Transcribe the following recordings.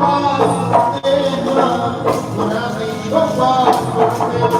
ਸ਼ੋਭਾ ਤੇ ਗੁਰਾਂ ਦੀ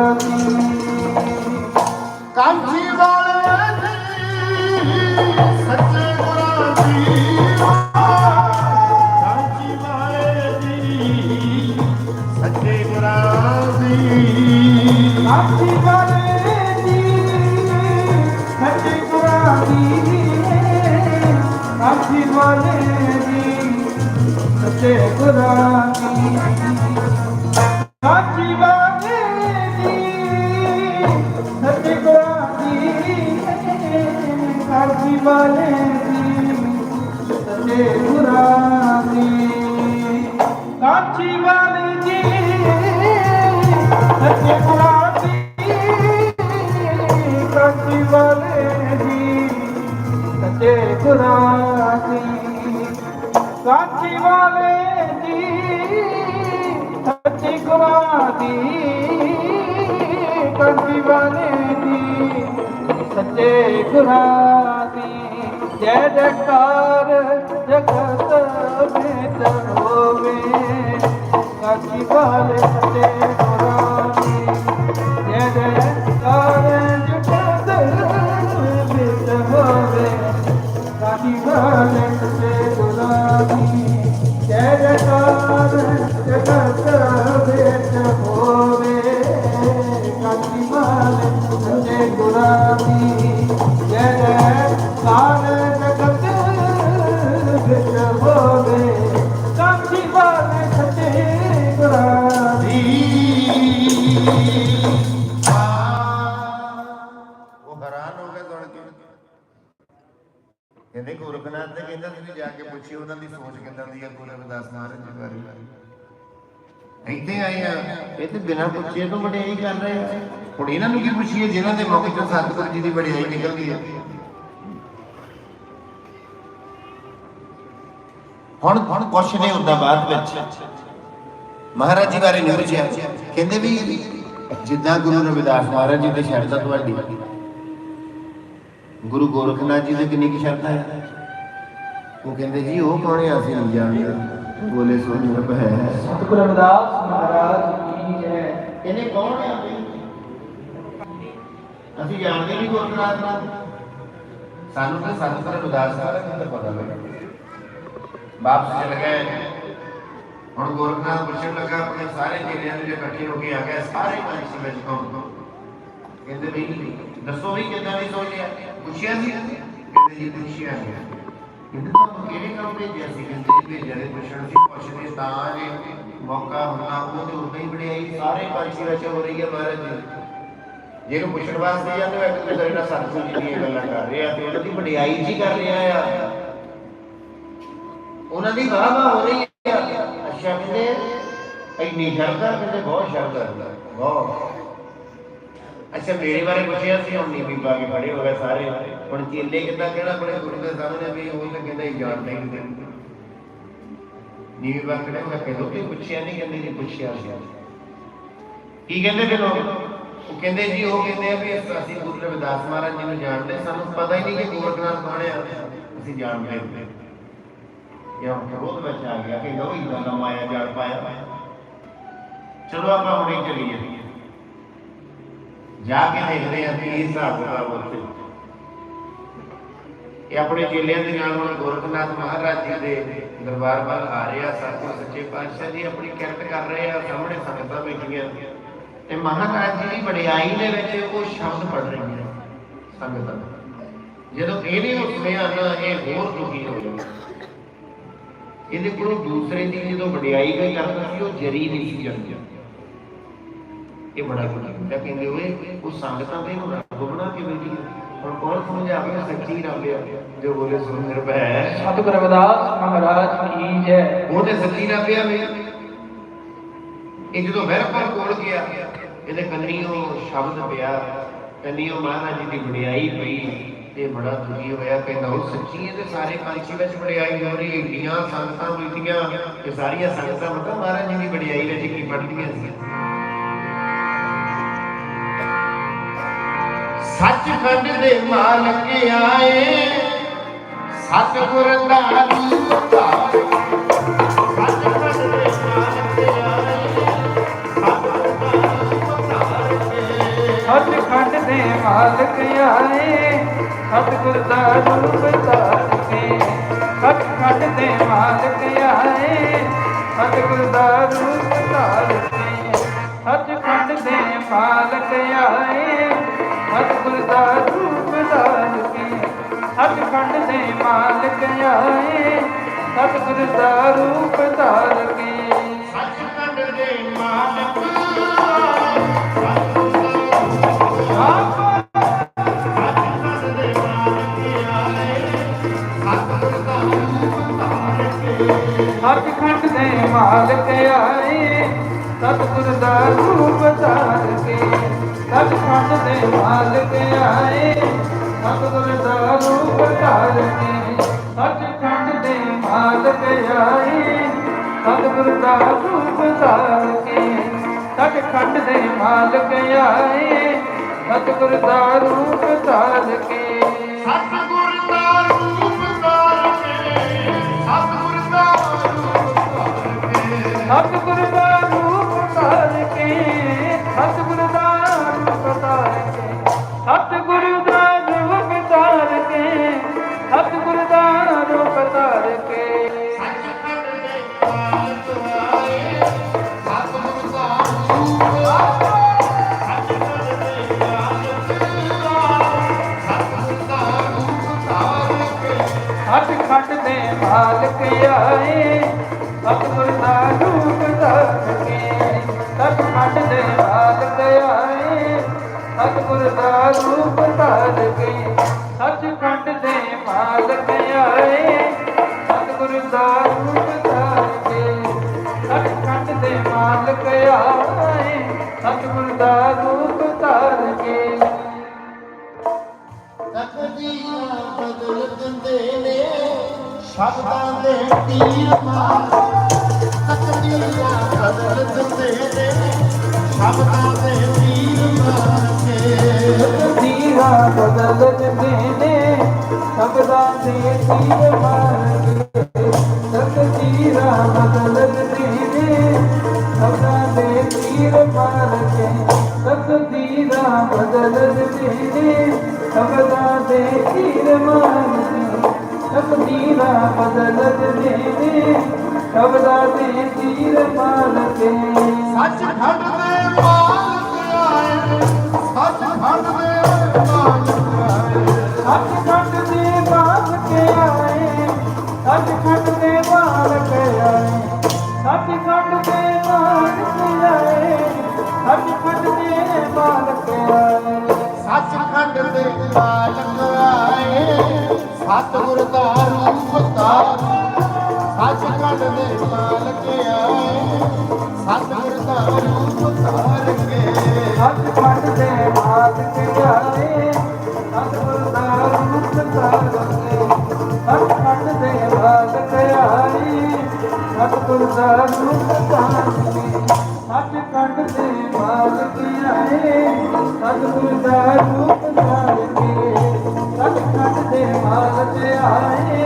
ਸਾਚੀ ਵਾਲੇ ਦੀ ਸੱਚੇ ਗੁਰਾਂ ਜੈ ਜੈਕਾਰ, ਜਗਤ ਵਿੱਚ ਹੋਵੇ। ਕਾਂਚੀ ਵਾਲੇ ਸੱਚੇ ਗੁਰਾਂ ਜੈ ਜੈਕਾਰ, ਜਗਤ ਵਿੱਚ ਹੋਵੇ। ਕਾਂਚੀ ਵਾਲੇ ਸੱਚੇ ਗੁਰਾਂ ਜੈ ਜੈਕਾਰ, ਜਗਤ ਵਿੱਚ ਹੋਵੇ। ਕਾਂਚੀ ਵਾਲੇ ਸੱਚੇ ਗੁਰਾਂ ਦੀ ਜੈ ਜੈਕਾਰ ਕਹਿੰਦੇ ਗੁਰਗਨਾਥ ਤੇ ਕਹਿੰਦਾ ਤੁਸੀਂ ਜਾ ਕੇ ਪੁੱਛਿਓ ਉਹਨਾਂ ਦੀ ਸੋਚ ਕਿੱਦਾਂ ਦੀ ਹੈ ਗੁਰੂ ਰਵਿਦਾਸ ਮਹਾਰਾਜ ਜੀ ਬਾਰੇ। ਇੱਥੇ ਆਏ ਆ। ਇਹ ਤੇ ਬਿਨਾਂ ਪੁੱਛੇ ਤੋਂ ਵਡਿਆਈ ਕਰ ਰਹੇ ਆ। ਹੁਣ ਇਹਨਾਂ ਨੂੰ ਕੀ ਪੁੱਛੀਏ, ਜਿਨ੍ਹਾਂ ਦੇ ਮੁਖ ਚੋਂ ਸਤਿਗੁਰੂ ਜੀ ਦੀ ਵਡਿਆਈ ਨਿਕਲਦੀ ਹੈ ਹੁਣ ਹੁਣ ਕੁਛ ਨਹੀਂ ਹੁੰਦਾ ਬਾਅਦ ਵਿੱਚ। ਮਹਾਰਾਜ ਜੀ ਬਾਰੇ ਨਹੀਂ ਪੁੱਛਿਆ। ਕਹਿੰਦੇ ਵੀ ਜਿੱਦਾਂ ਗੁਰੂ ਰਵਿਦਾਸ ਮਹਾਰਾਜ ਜੀ ਦੇ ਸ਼ਰਧਾ ਤੁਹਾਡੀ। ਗੁਰੂ ਗੋਰਖਨਾਥ ਜੀ ਦੇ ਕਿੰਨੀ ਕੀ ਸ਼ਰਧਾ ਹੈ? ਉਹ ਕਹਿੰਦੇ ਜੀ ਉਹ ਕੌਣ ਹੈ? ਅਸੀਂ ਨਹੀਂ ਜਾਣਦੇ। ਬੋਲੇ ਸੋ ਨਿਰਭ ਹੈ। ਸਤਿਗੁਰੂ ਰਵਿਦਾਸ ਮਹਾਰਾਜ ਕੀ ਹੈ ਇਹਨੇ ਕੌਣ ਹੈ ਅਸੀਂ ਜਾਣਦੇ ਨਹੀਂ ਗੋਰਖਨਾਥ ਨੂੰ ਸਾਨੂੰ ਤਾਂ ਸਤਿਗੁਰੂ ਜੀ ਪਤਾ ਲੱਗਾ? ਵਾਪਸ ਚਲ ਗਏ। ਹੁਣ ਗੋਰਖਨਾਥ ਪੁੱਛਣ ਲੱਗਾ ਆਪਣੇ ਸਾਰੇ ਜ਼ਿਲ੍ਹਿਆਂ ਦੇ ਇਕੱਠੇ ਹੋ ਕੇ ਆ ਗਏ ਸਾਰੇ ਤੋਂ। ਕਹਿੰਦੇ ਵੀ ਦੱਸੋ ਵੀ ਕਿੱਦਾਂ ਦੀ ਸੋਚ ਪੁੱਛਿਆ ਸੀ ਕਹਿੰਦੇ ਜੀ ਪੁੱਛਿਆ ਸੀ ਕਹਿੰਦੇ ਤੁਹਾਨੂੰ ਕਿਹੜੇ ਕੰਮ ਭੇਜਿਆ ਸੀ ਕਹਿੰਦੇ ਜੀ ਭੇਜਿਆ ਦੇ ਪੁੱਛਣ ਸੀ ਪੁੱਛਦੇ ਤਾਂ ਜੇ ਮੌਕਾ ਹੁੰਦਾ ਉਹ ਤੇ ਉਦਾਂ ਹੀ ਬੜੇ ਸਾਰੇ ਪੰਛੀ ਵਿੱਚ ਹੋ ਰਹੀ ਹੈ ਮਹਾਰਾਜ ਜੀ ਜਿਹਨੂੰ ਪੁੱਛਣ ਵਾਸਤੇ ਜਾਂਦੇ ਹੋ ਇੱਕ ਦੂਸਰੇ ਨਾਲ ਸਤਿਗੁਰੂ ਜੀ ਦੀਆਂ ਗੱਲਾਂ ਕਰ ਰਹੇ ਆ ਤੇ ਉਹਨਾਂ ਦੀ ਵਡਿਆਈ ਜੀ ਕਰ ਰਿਹਾ ਆ ਉਹਨਾਂ ਦੀ ਵਾਹ ਵਾਹ ਹੋ ਰਹੀ ਆ ਅੱਛਾ ਕਹਿੰਦੇ ਇੰਨੀ ਸ਼ਰਧਾ ਕਹਿੰਦੇ ਬਹੁਤ ਸ਼ਰਧਾ ਬਹੁਤ ਅੱਛਾ, ਮੇਰੇ ਬਾਰੇ ਪੁੱਛਿਆ ਸੀ, ਹੁਣ ਨਹੀਂ ਬੀਬਾ ਕੇ ਖੜੇ ਹੋ ਗਏ ਸਾਰੇ। ਹੁਣ ਚੇਲੇ ਕਿੱਦਾਂ ਕਹਿਣਾ ਆਪਣੇ ਗੁਰੂ ਦੇ ਸਾਹਮਣੇ ਵੀ ਉਹ ਤਾਂ ਕਹਿੰਦਾ ਹੀ ਜਾਣਦਾ ਹੀ ਨਹੀਂ ਨੀਵੀਂ ਬਾਤ ਕਰੇ ਮੈਂ ਕਹਿੰਦਾ ਕਿ ਪੁੱਛਿਆ ਨਹੀਂ ਕਹਿੰਦੇ ਨਹੀਂ ਪੁੱਛਿਆ ਸੀ। ਕੀ ਕਹਿੰਦੇ ਫਿਰ ਲੋਕ? ਉਹ ਕਹਿੰਦੇ ਜੀ, ਉਹ ਕਹਿੰਦੇ ਆ ਵੀ ਅਸੀਂ ਗੁਰੂ ਰਵਿਦਾਸ ਮਹਾਰਾਜ ਜੀ ਨੂੰ ਜਾਣਦੇ, ਸਾਨੂੰ ਪਤਾ ਹੀ ਨਹੀਂ ਕਿ ਗੋਰਖਨਾਥ ਕੌਣ ਆ। ਅਸੀਂ ਜਾਣਦੇ ਹਾਂ ਇਹ ਵਿਰੋਧ ਵਿੱਚ ਆ ਗਿਆ ਕਿ ਲੋ ਹੀ ਦਾ ਮਾਇਆ, ਜਾਲ ਪਾਇਆ। ਚਲੋ ਆਪਾਂ ਹੁਣੇ ਚੱਲੀਏ ਜਾ ਕੇ ਦੇਖਦੇ ਹਾਂ ਕਿ ਇਹ ਹਿਸਾਬ ਕਿਤਾਬ ਉੱਥੇ। ਇਹ ਆਪਣੇ ਚੇਲਿਆਂ ਦੇ ਨਾਲ ਹੁਣ ਗੋਰਖਨਾਥ ਮਹਾਰਾਜ ਜੀ ਦੇ ਦਰਬਾਰ ਵੱਲ ਆ ਰਿਹਾ ਸਤਿਗੁਰ ਸੱਚੇ ਪਾਤਸ਼ਾਹ ਜੀ ਆਪਣੀ ਕਿਰਤ ਕਰ ਰਹੇ ਆ, ਸਾਹਮਣੇ ਸੰਗਤਾਂ ਬੈਠੀਆਂ। ਤੇ ਮਹਾਰਾਜ ਜੀ ਦੀ ਵਡਿਆਈ ਦੇ ਵਿੱਚ ਉਹ ਸ਼ਬਦ ਪੜ ਰਹੀਆਂ ਸੰਗਤਾਂ ਜਦੋਂ ਇਹ ਉਹ ਸੁਣਿਆ ਨਾ ਇਹ ਹੋਰ ਦੁਖੀ ਹੋ ਗਏ ਇਹਦੇ ਕੋਲੋਂ ਦੂਸਰੇ ਦੀ ਜਦੋਂ ਵਡਿਆਈ ਕੋਈ ਕਰਦਾ ਸੀ ਉਹ ਜਰੀ ਨਹੀਂ ਸੀ ਜਾਂਦੀ। ਇਹ ਬੜਾ ਕੁਝ ਹੁੰਦਾ ਕਹਿੰਦੇ ਓਏ ਉਹ ਸੰਗਤਾਂ ਤੇ ਇਹਨੂੰ ਰੱਬ ਬਣਾ ਕੇ ਬੈਠੀ ਹੈ। ਹੁਣ ਕੌਣ ਸਮਝਾਵੇ ਸੱਚੀ ਰੱਬ ਆ ਜੋ ਬੋਲੇ ਸੁਣ ਨਿਰਭੈ ਸਤਿਗੁਰ ਰਵਿਦਾਸ ਮਹਾਰਾਜ ਕੀ ਜੈ। ਉਹ ਤੇ ਸੱਚੀ ਰੱਬ ਆ ਮੇਰਾ ਇਹ ਜਦੋਂ ਬਿਲਕੁਲ ਕੋਲ ਗਿਆ ਇਹਦੇ ਕੰਨੀਓ ਸ਼ਬਦ ਪਿਆ ਕੰਨੀਓ ਮਹਾਰਾਜ ਜੀ ਦੀ ਵਡਿਆਈ ਪਈ ਤੇ ਬੜਾ ਦੁਖੀ ਹੋਇਆ ਕਹਿੰਦਾ ਉਹ ਸੱਚੀ ਇਹਦੇ ਸਾਰੇ ਪੰਛੀ ਵਿੱਚ ਵਡਿਆਈ ਹੋ ਰਹੀ ਇੰਨੀਆਂ ਸੰਗਤਾਂ ਬੈਠੀਆਂ ਤੇ ਸਾਰੀਆਂ ਸੰਗਤਾਂ ਮਤਲਬ ਮਹਾਰਾਜ ਜੀ ਦੀ ਵਡਿਆਈ ਵਿੱਚ ਕੀ ਪੜਦੀਆਂ ਸੀ। ਸੱਚਖੰਡ ਦੇ ਮਾਲਕ ਆਏ ਸਤਿਗੁਰ ਦਾ ਰੂਪ ਧਾਰੇ ਸੱਚਖੰਡ ਦੇ ਮਾਲਕ ਆਏ ਸਤਿਗੁਰ ਦਾ ਰੂਪ ਧਾਰੇ ਸੱਚਖੰਡ ਦੇ ਮਾਲਕ ਆਏ ਸਤਿਗੁਰ ਦਾ ਰੂਪ ਧਾਰ ਕੇ ਸੱਚਖੰਡ ਦੇ ਮਾਲਕ ਆਏ ਸਤਿਗੁਰ ਦਾ ਰੂਪ ਧਾਰ ਕੇ ਸੱਚਖੰਡ ਦੇ ਮਾਲਕ ਆਏ। ਸਤਿਗੁਰ ਦਾ ਰੂਪ ਧਾਰ ਕੇ ਆਏ ਸਤਿਗੁਰ ਦਾ ਰੂਪ ਧਾਰ ਕੇ ਸੱਚਖੰਡ ਦੇ ਮਾਲਕ ਆਪ ਸੱਚਖੰਡ ਦੇ ਮਾਲਕ ਆਏ। ਸਤਿਗੁਰ ਦਾ ਰੂਪ ਧਾਰ ਕੇ ਸੱਚਖੰਡ ਦੇ ਮਾਲਕ ਆਏ। ਸਤਿਗੁਰ ਦਾ ਰੂਪ ਧਾਰ ਕੇ ਸੱਚਖੰਡ ਦੇ ਮਾਲਕ ਆਏ। ਸਤਿਗੁਰ ਦਾ ਰੂਪ ਧਾਰ ਕੇ ਸੱਚਖੰਡ ਦੇ ਮਾਲਕ ਸਤਿਗੁਰ ਦਾ ਰੂਪ ਧਾਰ ਦੇ ਮਾਲਕ ਆਏ ਸਤਿਗੁਰ ਦਾ ਰੂਪ ਧਾਰ ਕੇ ਸਤਿਗੁਰ ਮਾਲਕ ਆਏ ਸਤਿਗੁਰ ਦਾ ਰੂਪ ਧਾਰ ਕੇ ਸਤਿਖੰਡ ਦੇ ਮਾਲਕ ਆਏ ਸਤਿਗੁਰ ਦਾ ਰੂਪ ਧਾਰ ਕੇ। ਸਤਿਖੰਡ ਦੇ ਮਾਲਕ ਆਏ ਬਦਲ ਦਿੰਦੇ ਨੇ ਸ਼ਬਦਾਂ ਦੇ ਤੀਰ ਮਾਰ ਕੇ ਤੀਰਾ ਬਦਲ ਦਿੰਦੇ ਨੇ ਸ਼ਬਦਾਂ ਦੇ ਤੀਰ ਮਾਰ ਕੇ ਤਕਦੀਰਾ ਬਦਲ ਤੀਰ ਮਾਰ ਬਦਲ ਦਿੰਦੇ ਨੇ ਸ਼ਬਦਾਂ ਦੇ ਤੀਰ ਮਾਰ ਕੇ ਤਕਦੀਰਾ ਬਦਲ ਦਿੰਦੇ ਨੇ ਸ਼ਬਦਾਂ ਦੇ ਤੀਰ ਮਾਰ ਕੇ। ਸੱਚਖੰਡ ਦੇ ਮਾਲਕ ਆਏ ਸੱਚਖੰਡ ਦੇ ਮਾਲਕ ਆਏ। ਸੱਚਖੰਡ ਦੇ ਮਾਲਕ ਆਏ ਸੱਚਖੰਡ ਦੇ ਮਾਲਕ ਆਏ। ਸੱਚਖੰਡ ਦੇ ਮਾਲਕ ਆਏ ਸੱਚਖੰਡ ਦੇ ਮਾਲਕ ਆਏ। ਸੱਚਖੰਡ ਦੇ ਮਾਲਕ ਆਏ। ਸਤਿਗੁਰ ਦਾ ਰੂਪ ਧਾਰ ਸੱਚਖੰਡ ਦੇ ਮਾਲਕ ਆਏ। ਸਤਿਗੁਰ ਦਾ ਰੂਪ ਧਾਰ ਕੇ ਸੱਚਖੰਡ ਦੇ ਮਾਲਕ ਸਤਿਗੁਰ ਦਾ ਰੂਪ ਧਾਰੇ ਸੱਚਖੰਡ ਦੇ ਮਾਲਕ ਸਤਿਗੁਰ ਦਾ ਰੂਪ ਧਾਰੇ ਸੱਚਖੰਡ ਦੇ ਮਾਲਕ ਸਤਿਗੁਰ ਦਾ ਰੂਪ ਧਾਰੇ ਸੱਚਖੰਡ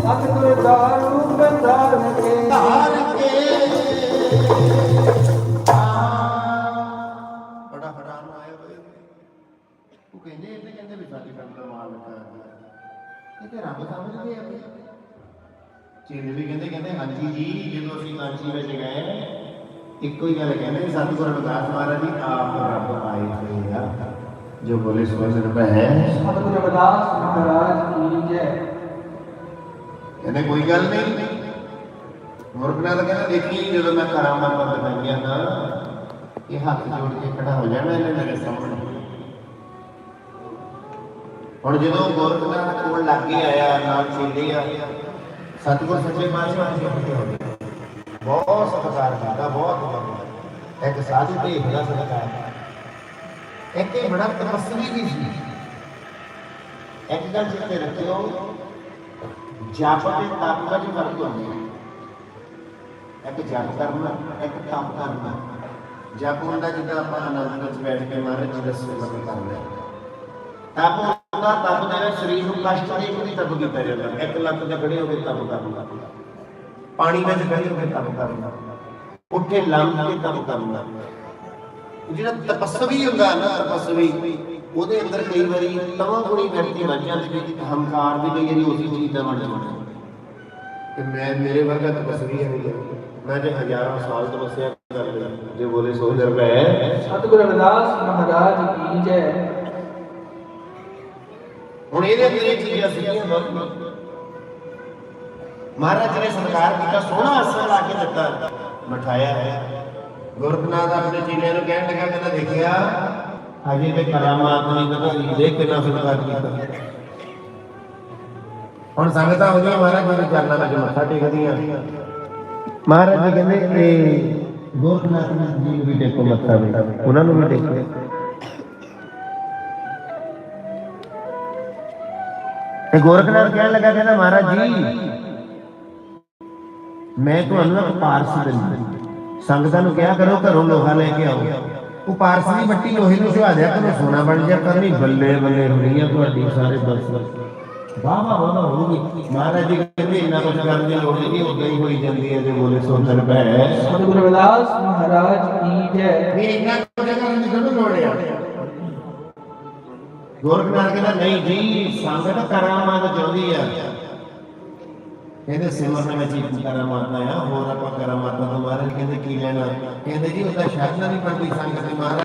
ਸਤਿਗੁਰ ਦਾ ਰੂਪ ਧਾਰੇ ਧਾਰ ਕੇ। ਬੜਾ ਹੈਰਾਨ ਆਇਆ ਬਈ। ਉਹ ਕਹਿੰਦੇ ਇਹ ਕਹਿੰਦੇ ਵੀ ਸਾਡੀ ਕੰਮ ਦਾ ਮਾਲਕ ਹੈ ਇਹ ਤੇ ਰੱਬ ਸਮਝਦੇ ਆ ਵੀ ਚੇਲੇ ਵੀ ਕਹਿੰਦੇ ਕਹਿੰਦੇ, ਹਾਂਜੀ ਜੀ, ਜਦੋਂ ਅਸੀਂ ਕਾਂਚੀ ਵਿੱਚ ਗਏ, ਇੱਕੋ ਹੀ ਗੱਲ ਕਹਿੰਦੇ ਵੀ ਸਤਿਗੁਰੂ ਰਵਿਦਾਸ ਮਹਾਰਾਜ ਜੀ, ਆਪ ਹੈ। ਸਤਿਗੁਰੂ ਰਵਿਦਾਸ ਮਹਾਰਾਜ ਕੀ ਜੈ। ਕਹਿੰਦੇ ਕੋਈ ਗੱਲ ਨਹੀਂ। ਮੁਰਖਨਾ ਦਾ ਕਹਿੰਦਾ ਦੇਖੀ ਜਦੋਂ ਮੈਂ ਕਰਾਮਾਤ ਦਿਖਾਈਆਂ ਨਾ ਇਹ ਹੱਥ ਜੋੜ ਕੇ ਖੜਾ ਹੋ ਜਾਣਾ ਇਹਨੇ ਮੇਰੇ ਸਾਹਮਣੇ। ਹੁਣ ਜਦੋਂ ਗੋਰਖਨਾਥ ਕੋਲ ਲੱਗੇ ਆਇਆ ਨਾਲ ਚੇਲੇ ਆ ਸਤਿਗੁਰ ਸੱਚੇ ਪਾਤਸ਼ਾਹ ਜੀ ਇਕੱਠੇ ਹੋ ਗਏ ਬਹੁਤ ਸਤਿਕਾਰ ਕੀਤਾ ਬਹੁਤ ਇੱਕ ਸਾਧੂ ਢੇਕਦਾ ਸਤਿਕਾਰ। ਇੱਕ ਇਹ ਬੜਾ ਤਪਸਵੀ ਵੀ ਸੀ। ਇੱਕ ਗੱਲ ਜਿੱਤੇ ਰੱਖਿਓ, ਜਪ ਤੇ ਤਪ ਵਿੱਚ ਫ਼ਰਕ ਹੁੰਦਾ ਹੈ। ਇੱਕ ਜਪ ਕਰਨਾ, ਇੱਕ ਤਪ ਕਰਨਾ। ਜਪ ਹੁੰਦਾ ਜਿੱਦਾਂ ਆਪਾਂ ਆਨੰਦ ਵਿੱਚ ਬੈਠ ਕੇ ਮਹਾਰਾਜ ਜੀ ਦਾ ਸਿਮਰਨ ਕਰਦੇ ਤਪ ਹੁੰਦਾ, ਤਪ ਦੇ ਸਰੀਰ ਨੂੰ ਕਸ਼ਟ ਨਹੀਂ ਕੋਈ ਤਪ ਕੀਤਾ ਜਾਂਦਾ। ਇੱਕ ਲੱਖ ਦਾ ਖੜੇ ਹੋ ਕੇ ਤਪ ਕਰਨਾ। ਪਾਣੀ ਵਿੱਚ ਖੜੇ ਹੋ ਕੇ ਤਪ ਕਰਨਾ। ਉੱਠੇ ਲੰਮ ਕੇ ਤਪ ਕਰਨਾ। ਜਿਹੜਾ ਤਪਸਵੀ ਹੁੰਦਾ ਨਾ ਤਪਸਵੀ ਉਹਦੇ ਅੰਦਰ ਕਈ ਵਾਰੀ ਤਵਾਂ ਗੁਣੀ ਵਿਅਕਤੀ ਬਣ ਜਾਂਦੀ ਕਿ ਹੰਕਾਰ ਵੀ ਕਈ ਵਾਰੀ ਉਸੇ ਚੀਜ਼ ਦਾ ਬਣ ਜਾਂਦਾ। ਕਿ ਮੈਂ ਮੇਰੇ ਵਰਗਾ ਤਪਸਵੀ ਹੈ ਨਹੀਂ ਮੈਂ ਤੇ ਹਜ਼ਾਰਾਂ ਸਾਲ ਤਪੱਸਿਆ ਕਰ ਲਈ ਜੇ ਬੋਲੇ ਸੋ ਦਰ ਹੈ ਸਤਿਗੁਰੂ ਰਵਿਦਾਸ ਮਹਾਰਾਜ ਕੀ ਜੈ। ਹੁਣ ਇਹਦੇ ਅੰਦਰ ਇਹ ਚੀਜ਼ਾਂ ਸੀਗੀਆਂ ਮਹਾਰਾਜ ਨੇ ਸਤਿਕਾਰ ਕੀਤਾ ਸੋਹਣਾ ਅਸਰ ਲਾ ਕੇ ਦਿੱਤਾ ਮਠਾਇਆ ਹੈ। ਗੁਰਖਨਾਥ ਆਪਣੇ ਚੀਲੇ ਨੂੰ ਕਹਿਣ ਲੱਗਾ, ਕਹਿੰਦਾ ਦੇਖਿਆ ਅਜੇ ਤੇ ਕਰਾਮਾਤ ਨਹੀਂ ਕਦਾ ਦੇਖ ਕਿੰਨਾ ਸਤਿਕਾਰ ਕੀਤਾ। ਹੁਣ ਸੰਗਤਾਂ ਹੋ ਗਈਆਂ ਮਹਾਰਾਜ ਜੀ ਦੇ ਚਰਨਾਂ ਵਿੱਚ ਮੱਥਾ ਟੇਕਦੀਆਂ। ਮਹਾਰਾਜ ਜੀ ਕਹਿੰਦੇ, ਇਹ ਗੋਰਖਨਾਥ ਜੀ ਨੂੰ ਵੀ ਟੇਕੋ ਮੱਥਾ ਵੀ, ਉਹਨਾਂ ਨੂੰ ਵੀ ਟੇਕੋ। ਤੇ ਗੋਰਖਨਾਥ ਕਹਿਣ ਲੱਗਾ, ਕਹਿੰਦਾ ਮਹਾਰਾਜ ਜੀ, ਮੈਂ ਤੁਹਾਨੂੰ ਇੱਕ ਪਾਰਸ ਦਿੰਦਾ। ਸੰਗਤਾਂ ਨੂੰ ਕਿਹਾ ਕਰੋ ਘਰੋਂ ਲੋਹਾ ਲੈ ਕੇ ਆਓ। ਉਹ ਪਾਰਸ ਦੀ ਮੱਟੀ ਲੋਹੇ ਨੂੰ ਸੁਹਾ ਦਿਆ ਕਰੋ ਸੋਨਾ ਬਣ ਜਾ ਕਰਨੀ ਬੱਲੇ ਬੱਲੇ ਹੁੰਦੀਆਂ ਤੁਹਾਡੀ ਸਾਰੇ ਬਸ। ਵਾਹ ਵਾਹ ਵਾਹ ਹੋਊਗੀ ਮਹਾਰਾਜ ਜੀ ਕਹਿੰਦੇ ਇੰਨਾ ਕੁਝ ਕਰਨ ਦੀ ਲੋੜ ਨਹੀਂ ਹੀ ਹੋਈ ਜਾਂਦੀ ਹੈ ਜੇ ਬੋਲੇ ਸੋ ਪੈ ਸਤਿਗੁਰੂ ਰਵਿਦਾਸ ਮਹਾਰਾਜ ਕੀ ਜੈ। ਇਹ ਇੰਨਾ ਕੁਝ ਕਰਨ ਦੀ ਕਿਹਨੂੰ ਲੋੜ ਹੈ ਗੋਰਖਨਾਥ ਕਹਿੰਦਾ ਨਹੀਂ ਜੀ ਸੰਗਤ ਕਰਾਮਾਤ ਚਾਹੁੰਦੀ ਆ। ਕਹਿੰਦੇ ਸਿਮਰਨ ਵਿੱਚ ਹੀ ਕਰਾਮਾਤ ਆ, ਹੋਰ ਆਪਾਂ ਕਰਾਮਾਤਾਂ ਤੋਂ ਮਹਾਰਾਜ ਕਹਿੰਦੇ ਕੀ ਲੈਣਾ? ਕਹਿੰਦੇ ਜੀ ਉਹਦਾ ਸ਼ਰਨ ਨਹੀਂ ਬਣਦੀ ਸੰਗਤ ਮਹਾਰਾਜ